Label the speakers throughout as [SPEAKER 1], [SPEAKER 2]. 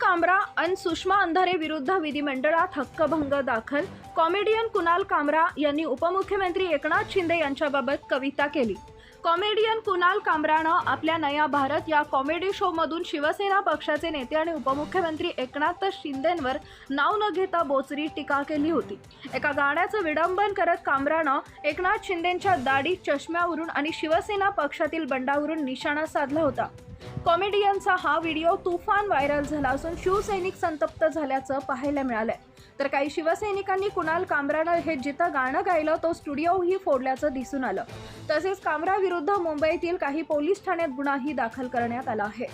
[SPEAKER 1] कामरा अन सुषमा अंधारे विरुद्ध विधिमंडळात हक्कभंग दाखल. कॉमेडियन कुणाल कामरा यांनी उपमुख्यमंत्री एकनाथ शिंदे यांच्याबाबत कविता केली. कॉमेडियन कुणाल कामरानं आपल्या नया भारत या कॉमेडी शोमधून शिवसेना पक्षाचे नेते आणि उपमुख्यमंत्री एकनाथ शिंदेंवर नाव न घेता बोचरी टीका केली होती. एका गाण्याचं विडंबन करत कामरानं एकनाथ शिंदेंच्या दाढी चष्म्यावरून आणि शिवसेना पक्षातील बंडावरून निशाणा साधला होता. कॉमेडियनचा हा व्हिडिओ तुफान व्हायरल झाला असून शिवसैनिक संतप्त झाल्याचं पाहायला मिळालंय. तर काही शिवसैनिकांनी कुणाल कामराला हे जिथं गाणं गायलं तो स्टुडिओही फोडल्याचं दिसून आलं. तसेच कामराविरुद्ध मुंबईतील काही पोलीस ठाण्यात गुन्हाही दाखल करण्यात आला आहे.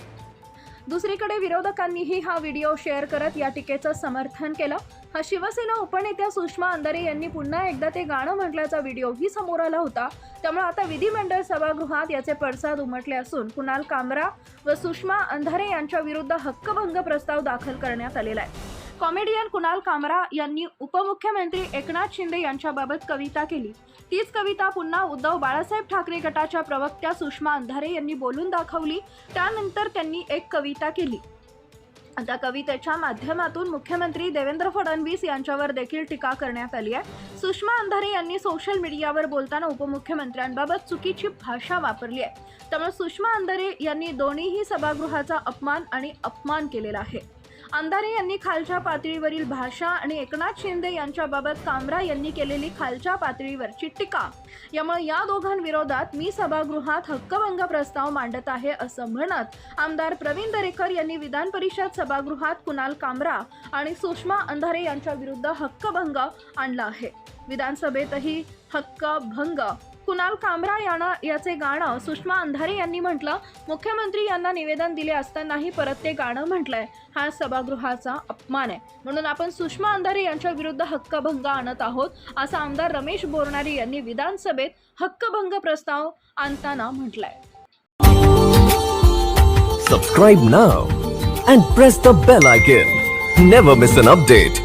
[SPEAKER 1] दुसरीकडे विरोधकांनीही हा व्हिडिओ शेअर करत या टीकेचं समर्थन केलं. हा शिवसेना उपनेत्या सुषमा अंधारे यांनी पुन्हा एकदा ते गाणं म्हटल्याचा व्हिडिओही समोर आला होता. त्यामुळे आता विधिमंडळ सभागृहात याचे पडसाद उमटले असून कुणाल कामरा व सुषमा अंधारे यांच्या विरुद्ध हक्कभंग प्रस्ताव दाखल करण्यात आलेला आहे. कॉमेडियन कुणाल कामरा यांनी उपमुख्यमंत्री एकनाथ शिंदे यांच्याबाबत कविता केली. तीच कविता पुन्हा उद्धव बाळासाहेब ठाकरे गटाच्या प्रवक्त्या सुषमा अंधारे यांनी बोलून दाखवली. त्यानंतर त्यांनी एक कविता केली. आता कवितेच्या माध्यमातून मुख्यमंत्री देवेंद्र फडणवीस यांच्यावर देखील टीका करण्यात आली आहे. सुषमा अंधारे यांनी सोशल मीडियावर बोलताना उपमुख्यमंत्र्यांबाबत चुकीची भाषा वापरली आहे. त्यामुळे सुषमा अंधारे यांनी दोन्हीही सभागृहाचा अपमान आणि अपमान केलेला आहे. अंधारे यांनी खालच्या पातळीवरील भाषा आणि एकनाथ शिंदे यांच्याबाबत कामरा यांनी केलेली खालच्या पातळीवरची टीका यामुळे या दोघांविरोधात मी सभागृहात हक्कभंग प्रस्ताव मांडत आहे असं म्हणत आमदार प्रवीण दरेकर यांनी विधान परिषद सभागृहात कुणाल कामरा आणि सुषमा अंधारे यांच्या विरुद्ध हक्कभंग आणला आहे. विधानसभेतही हक्कभंग कुणाल कामरा यांना याचे गाणं सुषमा अंधारे यांनी म्हटलं. मुख्यमंत्री यांना निवेदन दिले असतानाही परत ते गाणं म्हटलंय. हा सभागृहाचा अपमान आहे. म्हणून आपण सुषमा अंधारे यांच्या विरुद्ध हक्कभंग आणत आहोत असं आमदार रमेश बोरणारे यांनी विधानसभेत हक्कभंग प्रस्ताव आणताना म्हटलंय.
[SPEAKER 2] Subscribe now and press the bell icon never miss an update